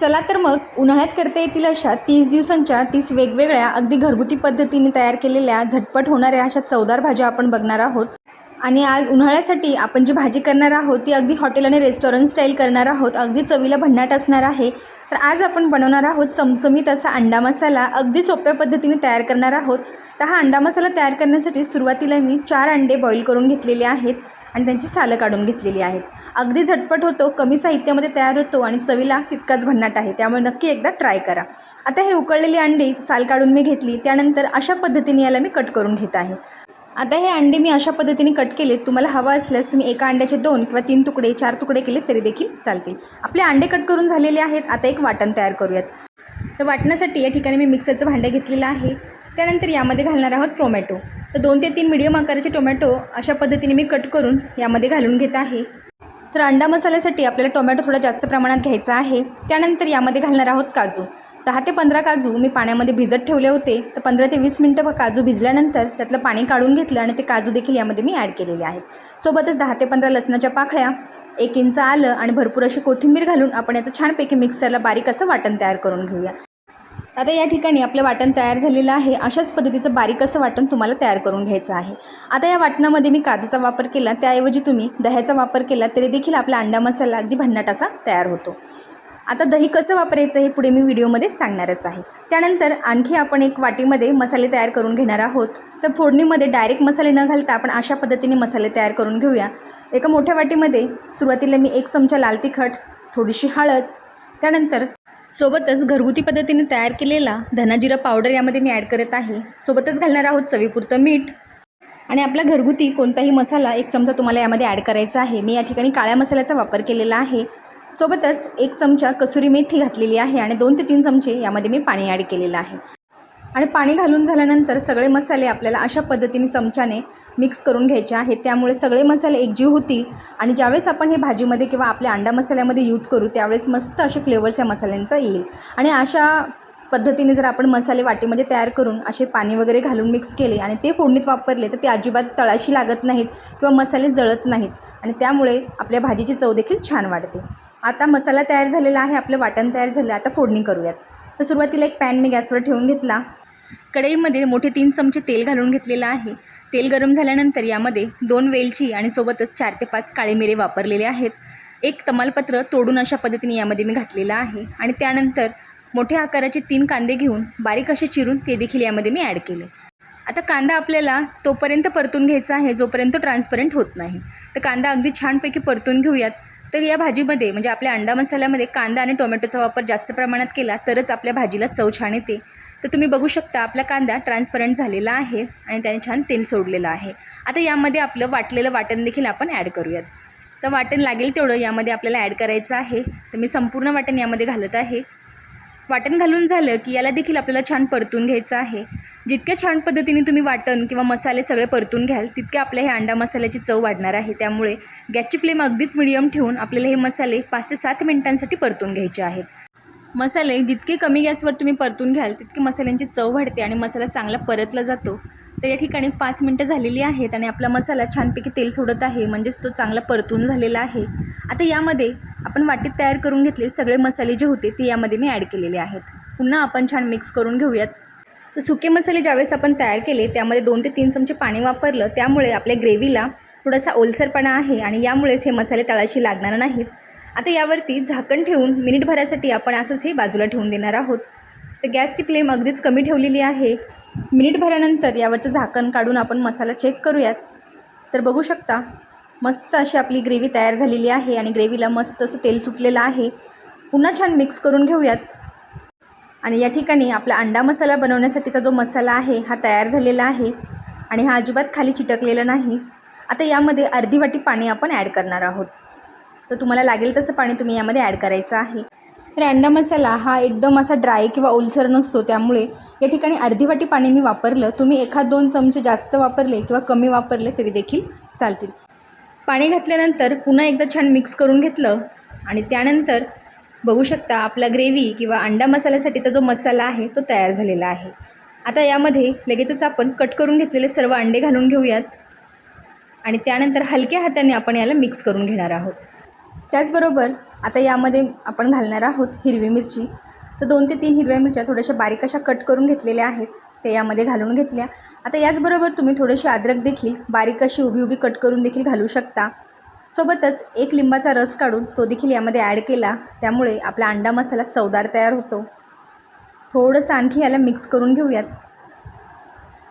चला तर मग उन्हाळ्यात करता येतील अशा तीस दिवसांच्या तीस वेगवेगळ्या अगदी घरगुती पद्धतीने तयार केलेल्या झटपट होणाऱ्या अशा चवदार भाज्या आपण बघणार आहोत. आणि आज उन्हाळ्यासाठी आपण जी भाजी करणार आहोत ती अगदी हॉटेल आणि रेस्टॉरंट स्टाईल करणार आहोत. अगदी चवीला भन्नाट असणार आहे. तर आज आपण बनवणार आहोत चमचमीत असा अंडा मसाला. अगदी सोप्या पद्धतीने तयार करणार आहोत. तर हा अंडा मसाला तयार करण्यासाठी सुरुवातीला मी चार अंडे बॉईल करून घेतलेले आहेत. आणि त्यांची सालं काढून घेतलेली आहेत. अगदी झटपट होतो कमी साहित्यामध्ये तयार होतो आणि चवीला तितकाच भन्नाट आहे. त्यामुळे नक्की एकदा ट्राय करा. आता हे उकळलेली अंडी साल काढून मी घेतली. त्यानंतर अशा पद्धतीने याला मी कट करून घेत आहे. आता हे अंडे मी अशा पद्धतीने कट केले. तुम्हाला हवं असल्यास तुम्ही एका अंड्याचे दोन किंवा तीन तुकडे चार तुकडे केले तरी देखील चालतील. आपले अंडे कट करून झालेले आहेत. आता एक वाटण तयार करूयात. तर वाटण्यासाठी या ठिकाणी मी मिक्सरचं भांडं घेतलेलं आहे. त्यानंतर यामध्ये घालणार आहोत टोमॅटो. तर दोन ते तीन मिडियम आकाराचे टोमॅटो अशा पद्धतीने मी कट करून यामध्ये घालून घेत आहे. तर अंडा मसाल्यासाठी आपल्याला टोमॅटो थोडा जास्त प्रमाणात घ्यायचा आहे. त्यानंतर यामध्ये घालणार आहोत काजू. दहा ते पंधरा काजू मी पाण्यामध्ये भिजत ठेवले होते. तर पंधरा ते वीस मिनटं काजू भिजल्यानंतर त्यातलं पाणी काढून घेतलं आणि ते काजू देखील यामध्ये मी ॲड केलेले आहेत. सोबतच दहा ते पंधरा लसणाच्या पाकळ्या एक इंच आलं आणि भरपूर अशी कोथिंबीर घालून आपण याचं छानपैकी मिक्सरला बारीक असं वाटण तयार करून घेऊया. आता या ठिकाणी आपलं वाटण तयार झालेलं आहे. अशाच पद्धतीचं बारीक असं वाटण तुम्हाला तयार करून घ्यायचं आहे. आता या वाटणामध्ये मी काजूचा वापर केला. त्याऐवजी तुम्ही दह्याचा वापर केला तरी देखील आपला अंडा मसाला अगदी भन्नाट असा तयार होतो. आता दही कसं वापरायचं हे पुढे मी व्हिडिओमध्ये सांगणारच आहे. त्यानंतर आणखी आपण एक वाटीमध्ये मसाले तयार करून घेणार आहोत. तर फोडणीमध्ये डायरेक्ट मसाले न घालता आपण अशा पद्धतीने मसाले तयार करून घेऊया. एका मोठ्या वाटीमध्ये सुरुवातीला मी एक चमचा लाल तिखट थोडीशी हळद त्यानंतर सोबतच घरगुती पद्धतीने तयार केलेला धनाजिरा पावडर यामध्ये मी ॲड करत आहे. सोबतच घालणार आहोत चवीपुरतं मीठ. आणि आपला घरगुती कोणताही मसाला एक चमचा तुम्हाला यामध्ये ॲड करायचा आहे. मी या ठिकाणी काळ्या मसाल्याचा वापर केलेला आहे. सोबतच एक चमचा कसुरी मेथी घातलेली आहे आणि दोन ते तीन चमचे यामध्ये मी पाणी ॲड केलेलं आहे. आणि पाणी घालून झाल्यानंतर सगळे मसाले आपल्याला अशा पद्धतीने चमच्याने मिक्स करून घ्यायचे आहेत. त्यामुळे सगळे मसाले एकजीव होतील आणि ज्यावेळेस आपण हे भाजीमध्ये किंवा आपल्या अंडा मसाल्यामध्ये यूज करू त्यावेळेस मस्त असे फ्लेवर्स या मसाल्यांचा येईल. आणि अशा पद्धतीने जर आपण मसाले वाटीमध्ये तयार करून असे पाणी वगैरे घालून मिक्स केले आणि ते फोडणीत वापरले तर ते अजिबात तळाशी लागत नाहीत किंवा मसाले जळत नाहीत आणि त्यामुळे आपल्या भाजीची चव देखील छान वाढते. आता मसाला तयार झालेला आहे आपलं वाटण तयार झालं आता फोडणी करूयात. तर सुरुवातीला एक पॅन मी गॅसवर ठेवून घेतला. कढईमध्ये मोठे तीन चमचे तेल घालून घेतलेलं आहे. तेल गरम झाल्यानंतर यामध्ये दोन वेलची आणि सोबतच चार ते पाच काळे मिरे वापरलेले आहेत. एक तमालपत्र तोडून अशा पद्धतीने यामध्ये मी घातलेलं आहे आणि त्यानंतर मोठ्या आकाराचे तीन कांदे घेऊन बारीक असे चिरून ते देखील यामध्ये मी ॲड केले. आता कांदा आपल्याला तोपर्यंत परतून घ्यायचा आहे जोपर्यंत ट्रान्सपरंट होत नाही. तर कांदा अगदी छानपैकी परतून घेऊयात. तर या भाजीमध्ये म्हणजे आपल्या अंडा मसाल्यामध्ये कांदा आणि टोमॅटोचा वापर जास्त प्रमाणात केला तरच आपल्या भाजीला चव छान येते. तर तुम्ही बघू शकता आपला कांदा ट्रान्सपरंट झालेला आहे आणि त्याने छान तेल सोडलेलं आहे. आता यामध्ये आपलं वाटलेलं वाटण देखील आपण ॲड करूयात. तर वाटण लागेल तेवढं यामध्ये आपल्याला ॲड करायचं आहे. तर मी संपूर्ण वाटण यामध्ये घालत आहे. वाटण घालून झालं की याला देखील आपल्याला छान परतून घ्यायचं आहे. जितक्या छान पद्धतीने तुम्ही वाटण किंवा मसाले सगळे परतून घ्याल तितके आपल्या हे अंडा मसाल्याची चव वाढणार आहे. त्यामुळे गॅसची फ्लेम अगदीच मिडियम ठेवून आपल्याला हे मसाले पाच ते सात मिनिटांसाठी परतून घ्यायचे आहेत. मसाले जितके कमी गॅसवर तुम्ही परतून घ्याल तितके मसाल्यांची चव वाढते आणि मसाला चांगला परतला जातो. तर या ठिकाणी पाच मिनटं झालेली आहेत आणि आपला मसाला छानपैकी तेल सोडत आहे म्हणजेच तो चांगला परतून झालेला आहे. आता यामध्ये आपण वाटीत तयार करून घेतले सगळे मसाले जे होते ते यामध्ये मी ॲड केलेले आहेत. पुन्हा आपण छान मिक्स करून घेऊयात. तर सुके मसाले ज्यावेळेस आपण तयार केले त्यामध्ये दोन ते तीन चमचे पाणी वापरलं. त्यामुळे आपल्या ग्रेव्हीला थोडासा ओलसरपणा आहे आणि यामुळेच हे मसाले तळाशी लागणार नाहीत. आता यावरती झाकण ठेवून मिनिटभरासाठी आपण असंच हे बाजूला ठेवून देणार आहोत. तर गॅसची फ्लेम अगदीच कमी ठेवलेली आहे. मिनिटभरानंतर यावरचं झाकण काढून आपण मसाला चेक करूयात. तर बघू शकता मस्त अशी आपली ग्रेव्ही तयार झालेली आहे आणि ग्रेव्हीला मस्त असं तेल सुटलेलं आहे. पुन्हा छान मिक्स करून घेऊयात. आणि या ठिकाणी आपला अंडा मसाला बनवण्यासाठीचा जो मसाला आहे हा तयार झालेला आहे आणि हा अजिबात खाली चिटकलेला नाही. आता यामध्ये अर्धी वाटी पाणी आपण ॲड करणार आहोत. तर तुम्हाला लागेल तसं पाणी तुम्ही यामध्ये ॲड करायचं आहे. तर अंडा मसाला हा एकदम असा ड्राय किंवा ओलसर नसतो त्यामुळे या ठिकाणी अर्धी वाटी पाणी मी वापरलं. तुम्ही एखाद दोन चमचे जास्त वापरले किंवा कमी वापरले तरी देखील चालतील. पाणी घातल्यानंतर पुन्हा एकदा छान मिक्स करून घेतलं आणि त्यानंतर बघू शकता आपला ग्रेव्ही किंवा अंडा मसाल्यासाठीचा जो मसाला आहे तो तयार झालेला आहे. आता यामध्ये लगेचच आपण कट करून घेतलेले सर्व अंडे घालून घेऊयात आणि त्यानंतर हलक्या हाताने आपण याला मिक्स करून घेणार आहोत. त्याचबरोबर आता यामध्ये आपण घालणार आहोत हिरवी मिरची. तर दोन ते तीन हिरव्या मिरच्या थोड्याशा बारीक अशा कट करून घेतलेल्या आहेत. ते यामध्ये घालून घेतल्या. आता याचबरोबर तुम्ही थोडेशी अद्रक देखील बारीक अशी उभी उभी कट करून देखील घालू शकता. सोबतच एक लिंबाचा रस काढून तो देखील यामध्ये ॲड केला. त्यामुळे आपला अंडा मसाला चवदार तयार होतो. थोडंसं आणखी याला मिक्स करून घेऊयात.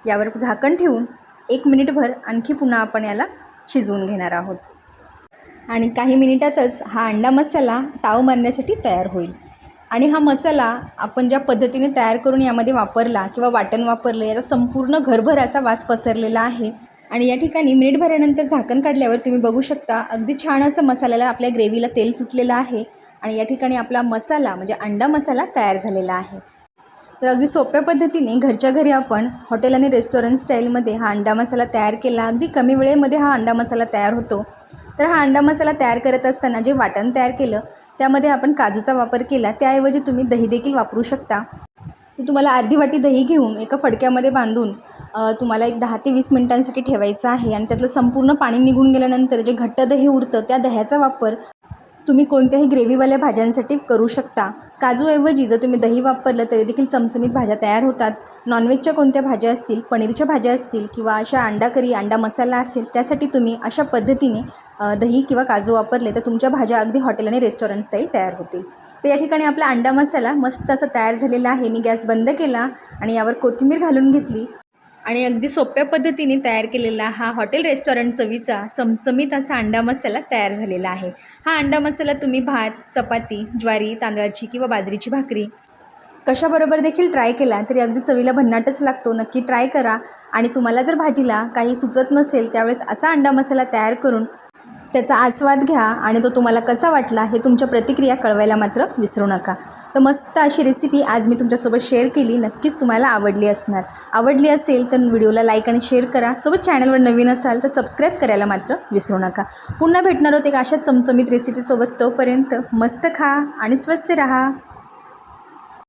यावर झाकण ठेवून एक मिनिटभर आणखी पुन्हा आपण याला शिजवून घेणार आहोत. आणि काही मिनिटातच हा अंडा मसाला ताव मारण्यासाठी तयार होईल. आणि हा मसाला आपण ज्या पद्धतीने तयार करून यामध्ये वापरला किंवा वाटण वापरलं याचा संपूर्ण घरभर असा वास पसरलेला आहे. आणि या ठिकाणी मिनिटभरानंतर झाकण काढल्यावर तुम्ही बघू शकता अगदी छान असं मसाल्याला आपल्या ग्रेव्हीला तेल सुटलेलं आहे आणि या ठिकाणी आपला मसाला म्हणजे अंडा मसाला तयार झालेला आहे. तर अगदी सोप्या पद्धतीने घरच्या घरी आपण हॉटेल आणि रेस्टॉरंट स्टाईलमध्ये हा अंडा मसाला तयार केला. अगदी कमी वेळेमध्ये हा अंडा मसाला तयार होतो. तर हा अंडा मसाला तयार करत असताना जे वाटण तयार केलं त्यामध्ये आपण काजूचा वापर केला त्याऐवजी तुम्ही दही देखील वापरू शकता. तुम्हाला अर्धी वाटी दही घेऊन एका फडक्यामध्ये बांधून तुम्हाला एक दहा ते वीस मिनिटांसाठी ठेवायचं आहे आणि त्यातलं संपूर्ण पाणी निघून गेल्यानंतर जे घट्ट दही उरतं त्या दह्याचा वापर तुम्ही कोणत्याही ग्रेव्हीवाल्या भाज्यांसाठी करू शकता. काजूऐवजी जर तुम्ही दही वापरलं तरी देखील चमचमीत भाज्या तयार होतात. नॉनव्हेजच्या कोणत्या भाज्या असतील पनीरच्या भाज्या असतील किंवा अशा अंडा करी अंडा मसाला असेल त्यासाठी तुम्ही अशा पद्धतीने दही किंवा काजू वापरले तर तुमच्या भाज्या अगदी हॉटेल आणि रेस्टॉरंट स्टाईल तयार होतील. तर या ठिकाणी आपला अंडा मसाला मस्त असा तयार झालेला आहे. मी गॅस बंद केला आणि यावर कोथिंबीर घालून घेतली. आणि अगदी सोप्या पद्धतीने तयार केलेला हा हॉटेल रेस्टॉरंट चवीचा चमचमीत असा अंडा मसाला तयार झालेला आहे. हा अंडा मसाला तुम्ही भात चपाती ज्वारी तांदळाची किंवा बाजरीची भाकरी कशाबरोबर देखील ट्राय केला तरी अगदी चवीला भन्नाटच लागतो. नक्की ट्राय करा. आणि तुम्हाला जर भाजीला काही सुचत नसेल त्यावेळेस असा अंडा मसाला तयार करून त्याचा आस्वाद घ्या आणि तो तुम्हाला कसा वाटला हे तुमच्या प्रतिक्रिया कळवायला मात्र विसरू नका. तर मस्त अशी रेसिपी आज मी तुमच्यासोबत शेअर केली. नक्कीच तुम्हाला आवडली असणार. आवडली असेल तर व्हिडिओला लाईक आणि शेअर करा. सोबत चॅनलवर नवीन असाल तर सबस्क्राईब करायला मात्र विसरू नका. पुन्हा भेटणार होते एक अशा चमचमीत रेसिपीसोबत तोपर्यंत मस्त खा आणि स्वस्त राहा.